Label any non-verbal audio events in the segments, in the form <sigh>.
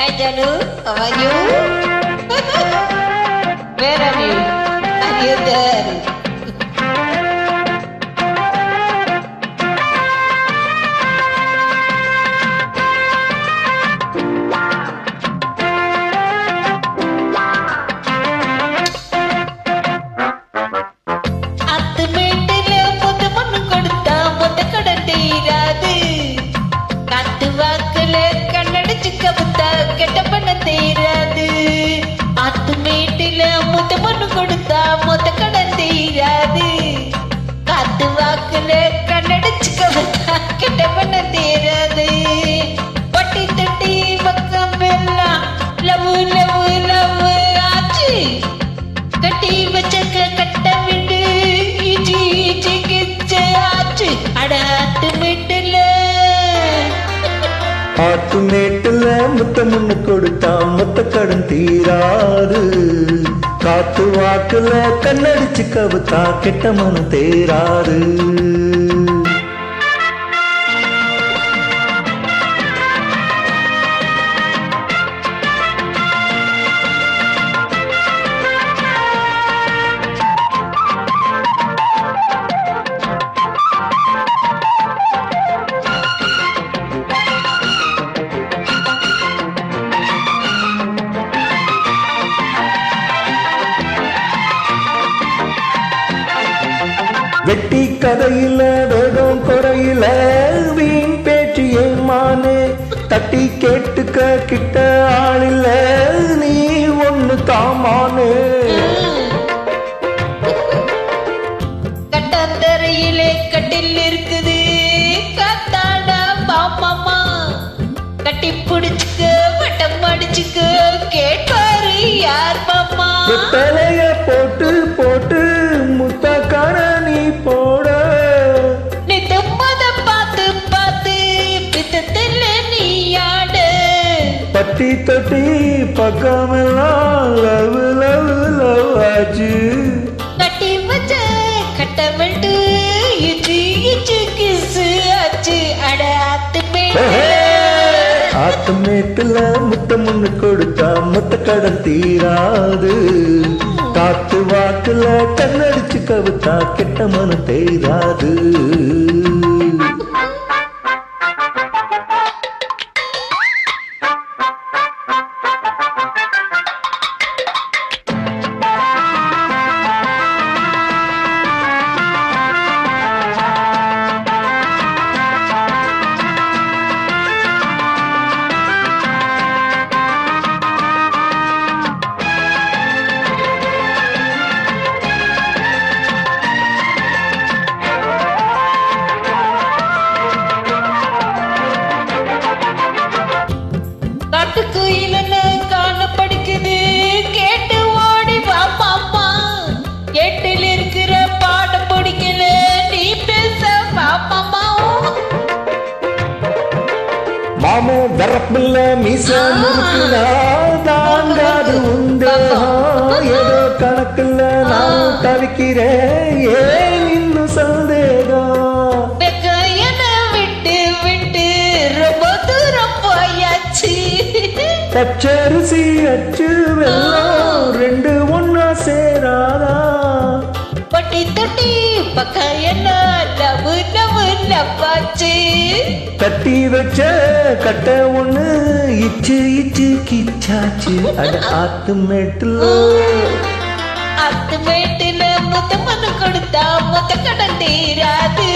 Hi Janu, how are you? <laughs> Where are you? Are you there? கொடுத்தா மொத்த கடன் தீராது. காத்து வாக்குல கண்ணடிச்சுக்க கிட்ட பண்ண தீராது. பட்டி தட்டி பக்கம் எல்லாம் லவ் லவ் லவ் ஆச்சு. கட்டி வச்சக்க கட்ட விட்டு இச்சி இச்சி கிச்ச ஆச்சு. அடாத்து மிட்டுல. ஆட்டு மேட்டுல முத்த முன்னு கொடுத்தா முத்த கடன் தீராது. காத்து வாக்குல கண்ணடிச்சு கவுத்தா கெட்ட மனம் தேராது. வெட்டி கதையில வேகம் குறையில வீண் பேச்சு ஏமானு தட்டி கேட்டுக்க கிட்ட ஆளில்ல நீ ஒண்ணு தாமானு. கட்டாந்தரையிலே கட்டில் இருக்குது காத்தாடா பாமாமா கட்டி பிடிச்சுக்க வட்டம் அடிச்சுக்க கேட்பாரு யார் மாமா வெத்தலைய போட்டு போட்டு தொட்டி பக்கமெல்லாம் லவ் லவ் லவ் ஆச்சு. கட்டி வச்ச கட்டமிட்டு இச்சு இச்சு கிசு ஆச்சு. அட ஆத்துமே ஆத்து மேட்டுல முத்த முன்னு கொடுத்தா முத்த கடன் தீராது. காத்து வாக்குல கண்ணடிச்சு கவுத்தா கெட்ட மனம் தேராது மாமு வரப்பில்ல மீச தாங்காது உந்தேகம் ஏதோ கணக்குல நான் தவிக்கிறேன். ஏன் இன்னும் சந்தேகம்? வெக்கையன விட்டு விட்டு ரொம்ப தூரம் போயாச்சு. பச்சரிசி அச்சு வெள்ளம் ரெண்டு ஒன்னா சேராதா? பட்டி தொட்டி பக்கம் என்ன லப்பாச்சு கட்டி வச்ச கட்ட ஒண்ணு இச்சு இச்சு கிச்சாச்சு. அட ஆத்து மேட்டுல. அத்து மேட்டுல முத்த மனு கொடுத்தா முத்த கடன் தீராது.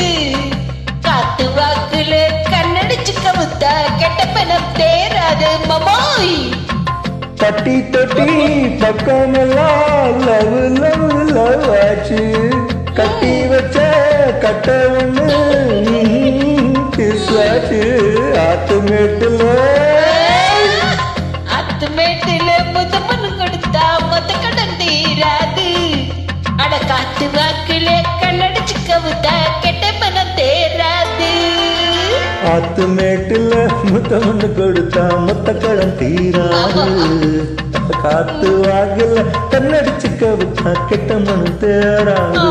காத்து வாக்குல கண்ணடிச்சு கவுத்தா கெட்ட பணம் தேராது மமாய் தட்டி தட்டி பக்கமெல்லாம் லவ் லவ் லவ் ஆச்சு. கட்டி ஒண்ணு கிசாச்சு ஆத்து மேட்டுல அத்து மேட்டுல முத்த மனு கொடுத்தா முத்த கடன் தீராது. அட காத்து வாக்குல கண்ணடிச்சு கவுத்தா கெட்ட பணம் தேராது. ஆத்து மேட்டுல முத்தமண்ணு கொடுத்தா முத்த கடன் தீராது. காத்து வாகல கண்ணடிச்சு கவித்தா கெட்ட மனு தேராது.